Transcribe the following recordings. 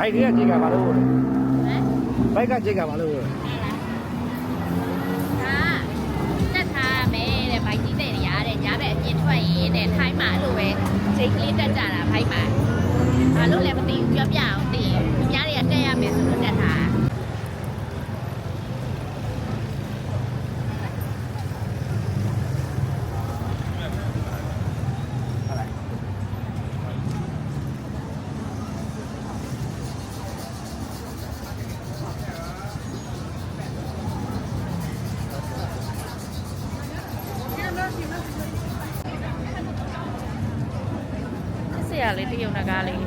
ဘိုက်ကကြီးကဘာလို့လဲဟမ်ဘိုက်ကကြီးကဘာလို့လဲဟာတက်ထားမယ်တဲ့ဘိုက်ကြီးတဲ့နေရာတဲ့ညာဘက်အပြင်ထွက်ရင်တဲ့ထိုင်းမှာအဲ့လိုပဲချိန်ကလေးတက်ကြတာဘိုက်မှာဘာလို့လဲမသိဘူးပြောပြအောင်သိရင်သူများတွေကတက်ရမယ်ဆိုလို့တ က်ထားဆရာလေး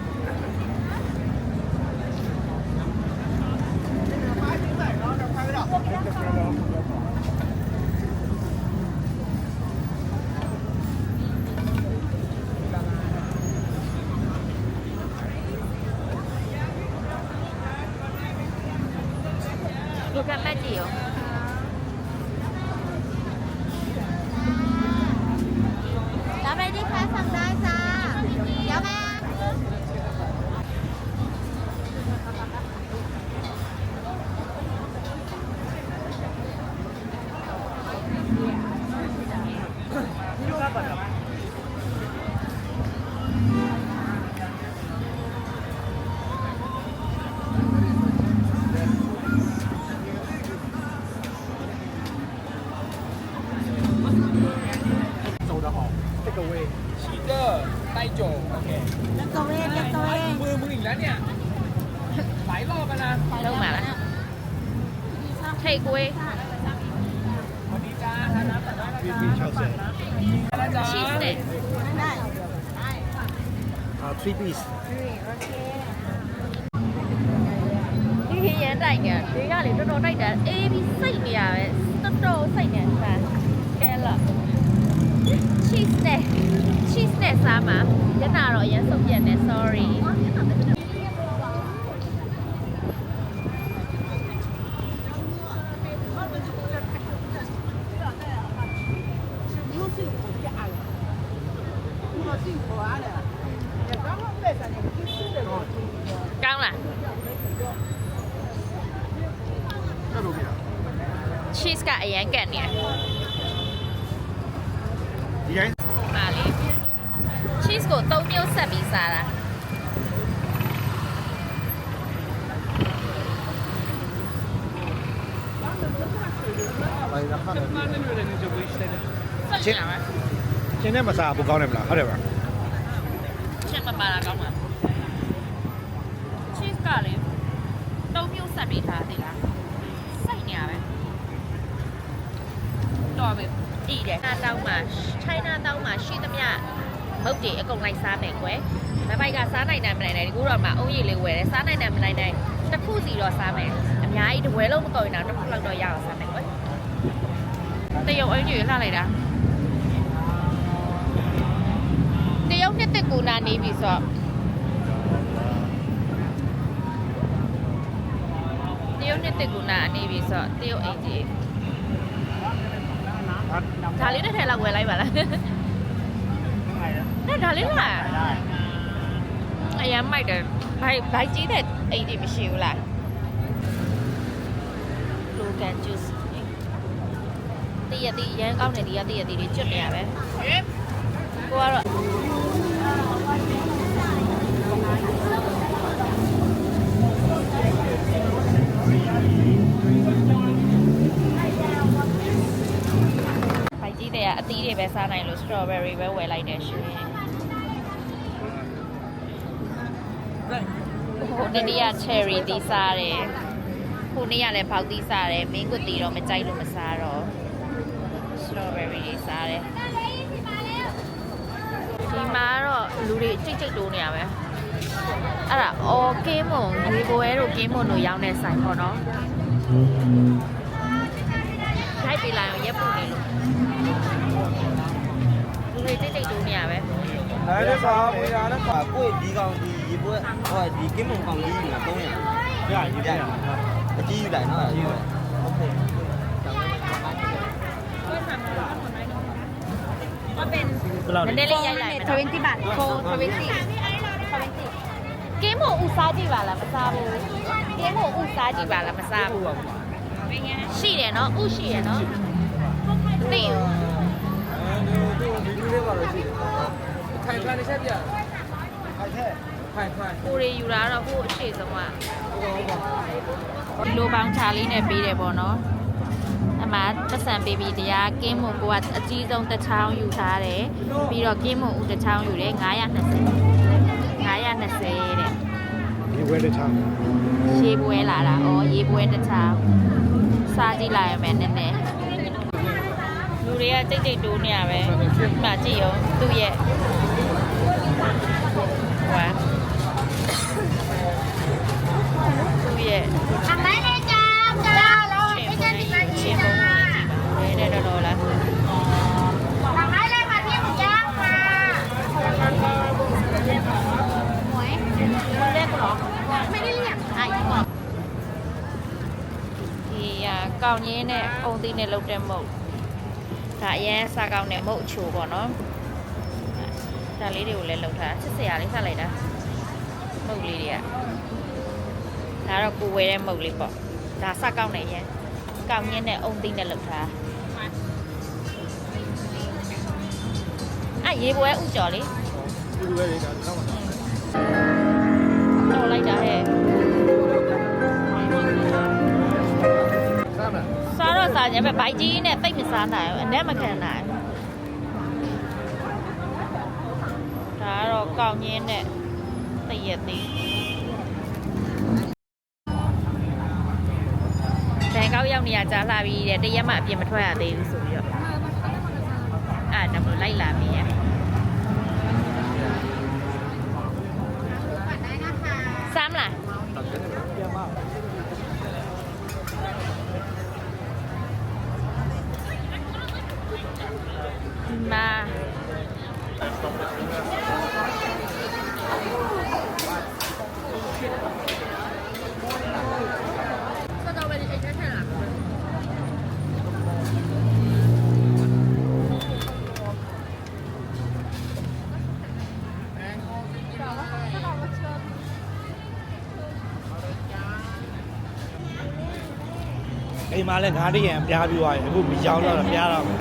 แล้วเนี่ยหลายรอบแล้วนะ เริ่มมาแล้วไทยกุ้ยสวัสดีจ้าทานน้ำแต่ได้นะจ๊ะน้ำจ้าชีสเด็ด Uh, à, three piece. Đi thì nhớ đại nhỉ, đi ra để tôi nói đại đã ê bị say nhỉ, tôi đồ say nhỉ mà. Kẹt lợ. Cheese nè, cheese nè sao mà? Thế nào rồi nhá, xong giờ nè, sorry. ကောင်းလား တက်လို့မရ cheese ကအရန်ကန်နေတယ်ဒီတိုင်းပါလေ cheese ကို၃မျိုးဆက်ပြီးစားတာဘာလဲခါနေလဲ ဆက်ချင်တာပဲ ချင်းနဲ့မစားဘူးကောင်းတယ်မလားဟုတ်တယ်ဗျာ ချက်မပါတာကောင်းမှာ ပြီးသားသိလားစိတ်နေရပဲတော်ပြီဤတယ်နာတောင်းမှာ China တောင်းမှာရှိသမျှမုတ်တွေအကုန်လိုက်စားမယ်ကွယ်မပိုက်ကစားနိုင်တယ်မနိုင်တယ်ဒီကူတော့မှအုံးရည်လေးဝယ်တယ်စားနိုင်တယ်မနိုင်တယ်တစ်ခုစီတော့စားမယ်အများကြီးတစ်ဝဲလုံးမကုန်ရင်တော့တစ်ခုလောက်တော့ရအောင်စားမယ်ကွယ်တရုတ်အင်ကြီးလှလိုက်တာတရုတ်နှစ်သက်ကူနာနေပြီဆိုတော့ တရုတ်နှစ်သက်ကူနာနေပြီဆိုတော့တရုတ်အင်ကြီး啊ဒါလေးတစ်ထည်လောက်ဝယ်လိုက်ပါလားနဲ့ဒါလေးလားအရင်မိုက်တယ်ဘိုက်ဘိုက်ကြီးတဲ့အိမ်ကြီးမရှိဘူးလားလိုကန်ဂျူးစ်တည့်ရတည့်ရမ်းကောင်းတယ်ဒီကတည့်ရတည့်တွေကျွတ်နေရပဲကိုကတော့ ပဲစားနိုင်လို့ strawberry ပဲဝယ်လိုက်တယ်ရှင်ဟိုနေ့နေ့က cherry သီးစားတယ်ဟိုနေ့ကလည်းပေါက်သီးစားတယ်မင်းကွတ်သီးတော့မကြိုက်လို့မစားတော့ strawberry တွေစားတယ်ဒီမှာတော့လူတွေကြိတ်ကြိတ်တိုးနေရပဲအဲ့ဒါအော်ကင်းမွန်ရေပွဲတို့ကင်းမွန်တို့ရောင်းတဲ့ဆိုင်ပေါ့နော်ထိုက်ပြလာအောင်ရက်ပုတ်နေလို့ လူတွေတိတ်တိတ်တိုးနေရပဲဒါလည်းစားမွေးတာလည်းပါကိုယ်ဒီကောင်ဒီရေပွဲဟိုဒီကင်းမုံကောင်ကြီးက300ရရရအကြီးယူလိုက်နော်အကြီးယူလိုက်ဟုတ်ကဲ့ก็เป็นเนเล่ยใหญ่ๆ20บาทโค20 20เกมโหอุซ้าจิบาล่ะမစားဘူးเกมโหอุซ้าจิบาล่ะမစားဘူးရှိတယ်เนาะဥရှိတယ်เนาะသိဘူး လိုလေးပါလို့ရှိတယ်ခိုင်ခိုင်တစ်ချက်ပြခိုင်ထဲခိုင်ခိုင်ကိုရီယူတာတော့ဟိုအရှိဆုံးကဒီလိုပေါင်းချာလေးနဲ့ပေးတယ်ပေါ့နော်အမှပတ်စံပေးပြီးတရားကင်းမွန်ကိုကအကြီးဆုံးတစ်ချောင်းယူထားတယ်ပြီးတော့ကင်းမွန်ဦးတစ်ချောင်းယူတယ်920 920တဲ့ဒီဝဲတဲ့ချာရေပွဲလာတာဩရေပွဲတစ်ချောင်းစားကြည့်လိုက်ရမယ်နည်းနည်းလူ တွေကတိတ်တိတ်တိုးနေရပဲဒီမှာကြည့်ရောသူ့ရဲ့ဟွာသူ့ရဲ့အမိုင်းလေးကြောင်ကြောင်လို့ဒီကနေ့ဒီမှာကြည့်တာလဲတဲ့တော့လားကောင်ရင်းနဲ့အုံသီးနဲ့လုပ်တဲ့မုတ် ဒါအရင်စားကောင်းတဲ့မုတ်အချိုပေါ့နော်ဒါလေးတွေကိုလည်းလုပ်ထားချစ်စရာလေးဆက်လိုက်တာမုတ်လေးတွေကဒါတော့ကိုဝယ်တဲ့မုတ်လေးပေါ့ဒါစားကောင်းနေရင်ကောင်းရင်းနဲ့အုံသီးနဲ့လုပ်ထားအဲ့ရေပွဲဥကြော်လေးဒီလိုပဲလေဒါတော့မှာတော်လိုက်တာဟဲ့စားမလားစားတော့စားကြပဲဘိုက်ကြီးနဲ့တိတ်မ စားနိုင်ဘူးအနဲ့မခံနိုင်ဘူးဒါကတော့ကောင်းရင်းနဲ့တည့်ရသေးဘန်ကောက်ရောက်နေရကြားလာပြီးတဲ့တရက်မှအပြင်မထွက်ရသေးဘူးဆိုပြီးတော့အဲ့ဒါမှလိုက်လာပြီရစားမလား ပြန်မ ဒီမှာ အိမ်မှာလည်းငါးတရံပြားပြီးသွားရင်အခုမကြောက်တော့ပြားတော့မယ်